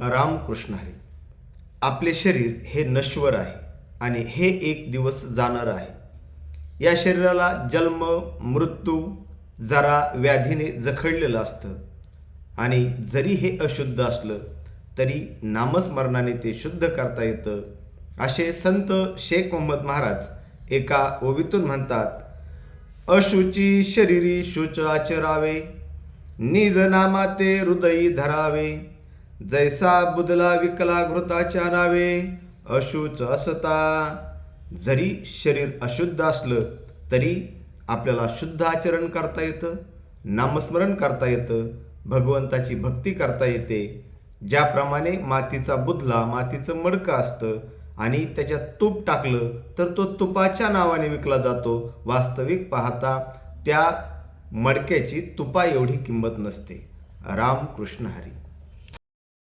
रामकृष्ण हरी. आपले शरीर हे नश्वर आहे आणि हे एक दिवस जाणार आहे. या शरीराला जन्म मृत्यू जरा व्याधीने जखडलेलं असतं. आणि जरी हे अशुद्ध असलं तरी नामस्मरणाने ते शुद्ध करता येतं. असे संत शेख मोहम्मद महाराज एका ओवीतून म्हणतात अशुची शरीरी शुच आचरावे निज नामाते हृदयी धरावे जैसा बुदला विकला घृताच्या नावे अशुच असता. जरी शरीर अशुद्ध असलं तरी आपल्याला शुद्ध आचरण करता येतं नामस्मरण करता येतं भगवंताची भक्ती करता येते. ज्याप्रमाणे मातीचा बुधला मातीचं मडकं असतं आणि त्याच्यात तूप टाकलं तर तो तुपाच्या नावाने विकला जातो. वास्तविक पाहता त्या मडक्याची तुपा एवढी किंमत नसते. रामकृष्ण हरी.